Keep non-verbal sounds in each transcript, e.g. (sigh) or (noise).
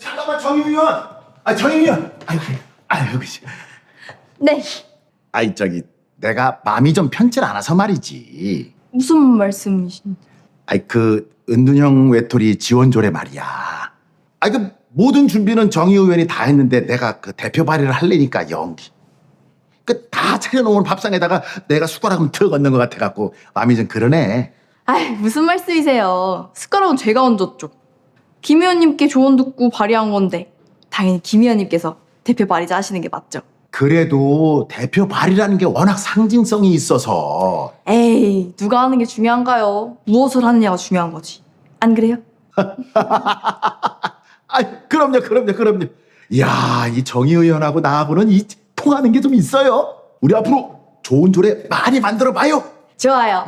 잠깐만 정임 의원. 아 정임 의원. 아이고 아이고. 네. 아이 저기 내가 마음이 좀 편치 않아서 말이지. 무슨 말씀이신? 아이 그 은둔형 외톨이 지원조례 말이야. 아이 그 모든 준비는 정의 의원이 다 했는데 내가 그 대표 발의를 할래니까 연기. 그 다 차려놓은 밥상에다가 내가 숟가락은 턱 얹는 것 같아갖고 마음이 좀 그러네. 아이 무슨 말씀이세요? 숟가락은 제가 얹었죠. 김 의원님께 조언 듣고 발의한 건데 당연히 김 의원님께서 대표 발의자 하시는 게 맞죠. 그래도 대표 발의라는 게 워낙 상징성이 있어서 에이 누가 하는 게 중요한가요? 무엇을 하느냐가 중요한 거지. 안 그래요? (laughs) 아, 그럼요, 그럼요, 그럼요. 이야, 이 정의 의원하고 나하고는 이 통하는 게 좀 있어요. 우리 앞으로 좋은 조례 많이 만들어 봐요. 좋아요.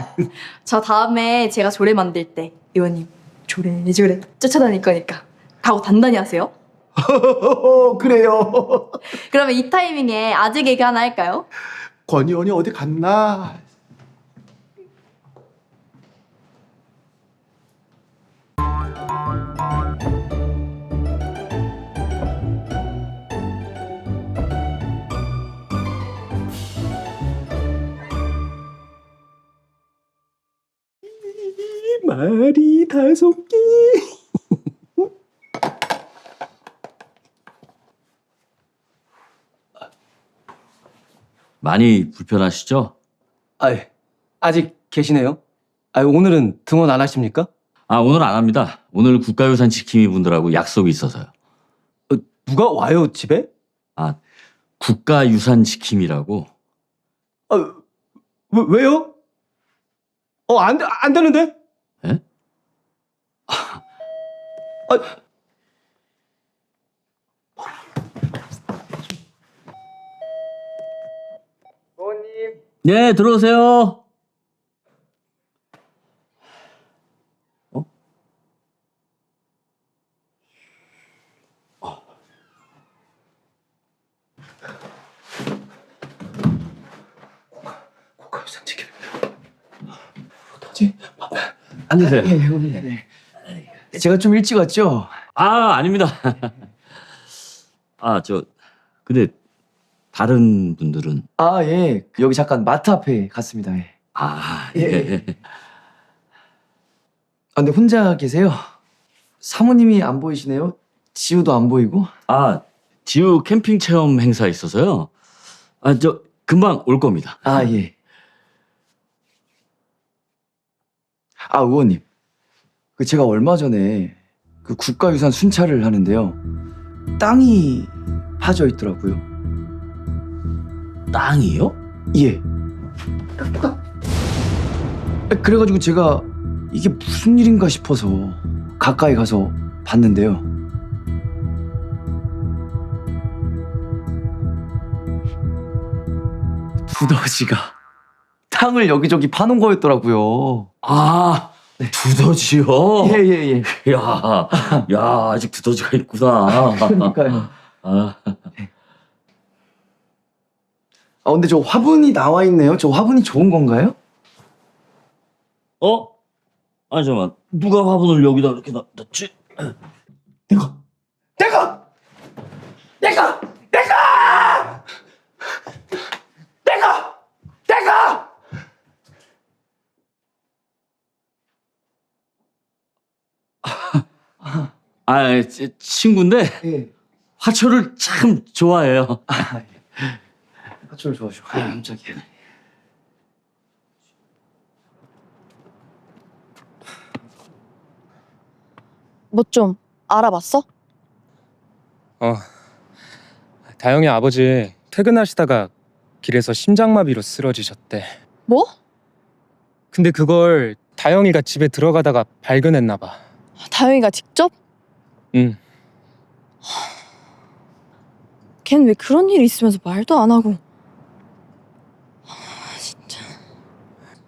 저 다음에 제가 조례 만들 때 의원님 조례 조례 쫓아다닐 거니까 각오 단단히 하세요. (laughs) 그래요. (laughs) 그러면 이 타이밍에 아재 개그 하나 할까요? 권 의원이 어디 갔나? 말이 다섯 개. 많이 불편하시죠? 아, 아직 계시네요? 아, 오늘은 등원 안 하십니까? 아, 오늘 안 합니다. 오늘 국가유산 지킴이 분들하고 약속이 있어서요. 어, 누가 와요, 집에? 아, 국가유산 지킴이라고. 아, 왜, 왜요? 어, 안, 돼- 안 되는데? 예? 아, 네, 들어오세요. 어? 국가유산 지킴. 앉으세요. 네, 제가 좀 일찍 왔죠? 아, 아닙니다. 아, 저, 근데 다른 분들은 아, 예. 여기 잠깐 마트 앞에 갔습니다. 예. 아, 예, 예. 아, 근데 혼자 계세요? 사모님이 안 보이시네요? 지우도 안 보이고? 아, 지우 캠핑 체험 행사 있어서요. 아, 저 금방 올 겁니다. 아, 예. 아, 의원님. 그 제가 얼마 전에 그 국가유산 순찰을 하는데요. 땅이 파져 있더라고요. 땅이요? 예. 그래가지고 제가 이게 무슨 일인가 싶어서 가까이 가서 봤는데요. 두더지가 땅을 여기저기 파는 거였더라고요. 아, 두더지요? 예 예 예. 야, 야, 아직 두더지가 있구나. 그러니까요. 아, 아 근데 저 화분이 나와 있네요. 저 화분이 좋은 건가요? 어? 아니, 잠깐만. 누가 화분을 여기다 이렇게 놔- 놨지? 내가 내가 내가 내가 내가 아, 제 친구인데 예. 화초를 참 좋아해요. 화초를 좋아하시고 아 깜짝이야. 뭐 좀 알아봤어? 어. 다영이 아버지 퇴근하시다가 길에서 심장마비로 쓰러지셨대. 뭐? 근데 그걸 다영이가 집에 들어가다가 발견했나 봐. 다영이가 직접? 응. 걘 왜 그런 일이 있으면서 말도 안 하고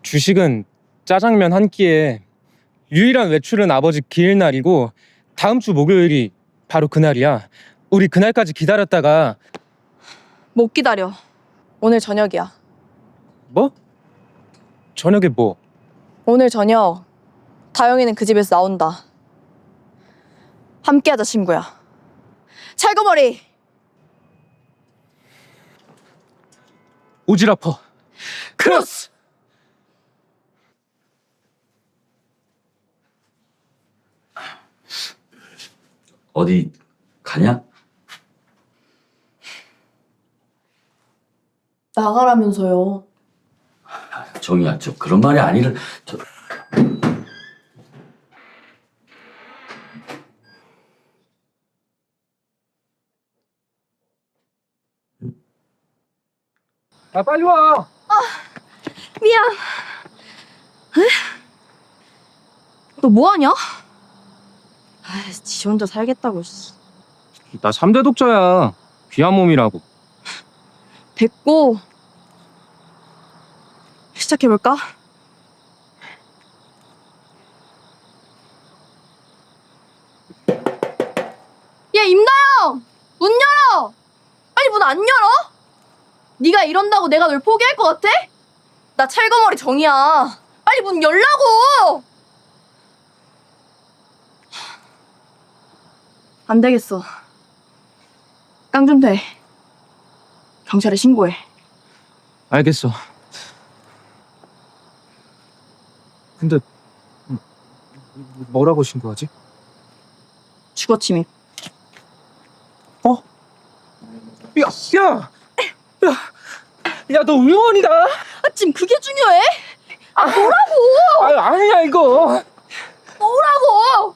주식은 짜장면 한 끼에 유일한 외출은 아버지 기일날이고 다음 주 목요일이 바로 그날이야. 우리 그날까지 기다렸다가 못 기다려 오늘 저녁이야 뭐? 저녁에 뭐? 오늘 저녁 다영이는 그 집에서 나온다 함께하자 친구야 찰거머리. 오지라퍼. 크로스. 어디 가냐? 나가라면서요. 정이야, 저 그런 말이 아니를 저 아 빨리 와. 미안. 에? 너 뭐하냐? 아, 지 혼자 살겠다고. 씨. 나 3대 독자야. 귀한 몸이라고. 됐고. 시작해볼까? 야, 임나영! 문 열어! 빨리 문 안 열어? 네가 이런다고 내가 널 포기할 것 같아? 나 찰거머리 정이야. 빨리 문 열라고! 안 되겠어. 깡준태. 경찰에 신고해. 알겠어. 근데 뭐라고 신고하지? 주거 침입. 야, 야, 야, 야, 너 의원이다. 아, 지금 그게 중요해? 아, 뭐라고! 아, 아니야 이거. 뭐라고!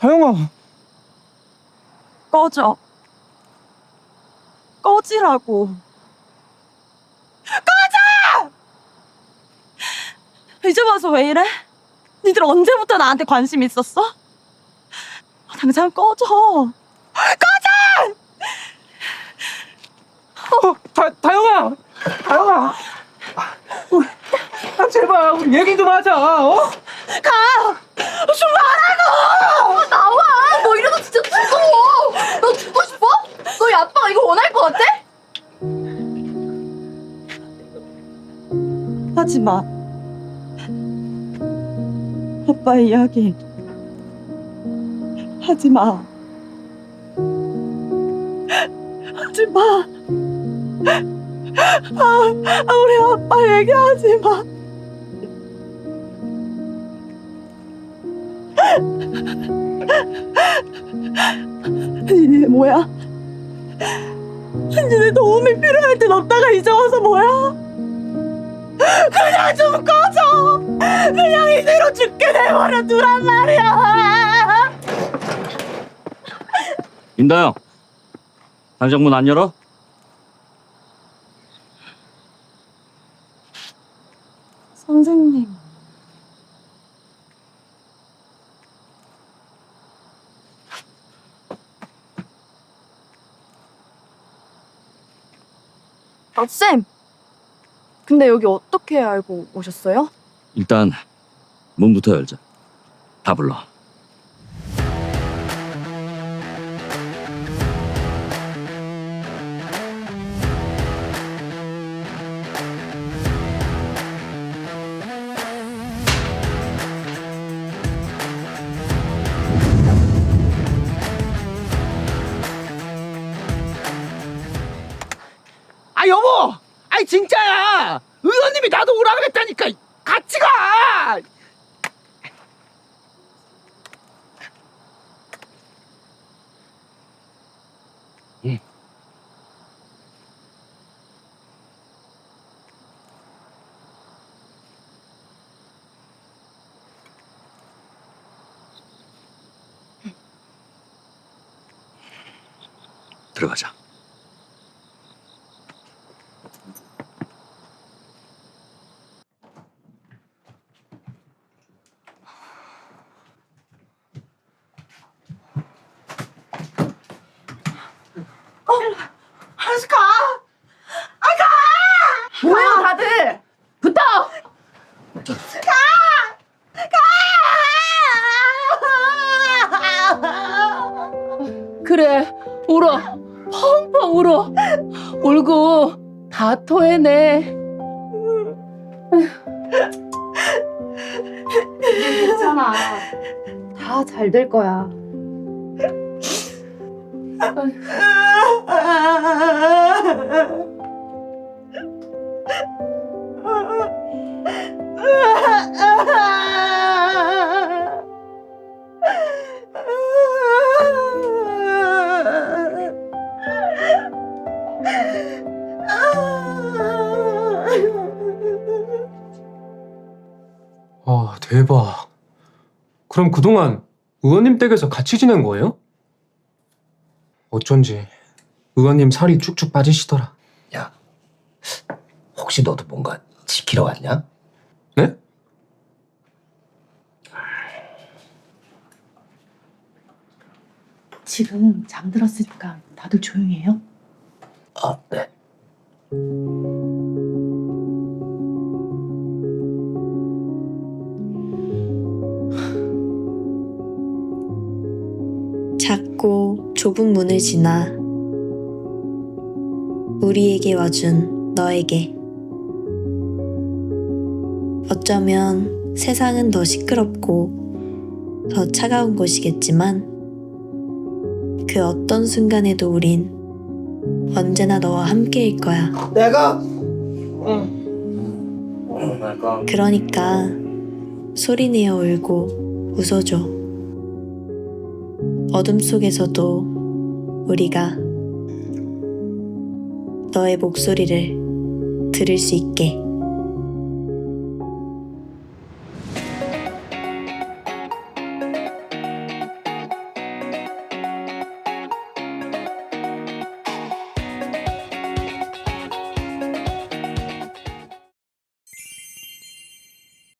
다영아, 꺼져. 꺼지라고. 꺼져! 이제 와서 왜 이래? 니들 언제부터 나한테 관심 있었어? 당장 꺼져. 어, 다, 다영아, 다영아. 아, 얘기 좀 하자. 어? 아, 나와! 너 이러다 진짜 죽어! 너 죽고 싶어? 너희 아빠가 이거 원할 것 같아? 하지 마. 아빠 이야기. 하지 마. 하지 마. 아, 아, 우리 아빠 얘기하지 마. 니네 뭐야? 니네 도움이 필요할 땐 없다가 이제 와서 뭐야? 그냥 좀 꺼져! 그냥 이대로 죽게 내버려 두란 말이야! 임다영. 당장 문 안 열어? 선생님. 아, 쌤! 근데 여기 어떻게 알고 오셨어요? 일단 문부터 열자. 다 불러. 이 진짜야. 의원님이 나도 오라 그랬다니까. 같이 가. 들어가자. 그래 울어 펑펑 울어 울고 다 토해내 괜찮아. 다 잘 될 거야. 대박. 그럼 그동안 의원님 댁에서 같이 지낸 거예요? 어쩐지 의원님 살이 쭉쭉 빠지시더라. 야, 혹시 너도 뭔가 지키러 왔냐? 네? 지금 잠들었으니까 다들 조용히 해요. 아, 네. 좁은 문을 지나 우리에게 와준 너에게 어쩌면 세상은 더 시끄럽고 더 차가운 곳이겠지만 그 어떤 순간에도 우린 언제나 너와 함께일 거야. 내가 그러니까 소리내어 울고 웃어줘. 어둠 속에서도 우리가 너의 목소리를 들을 수 있게.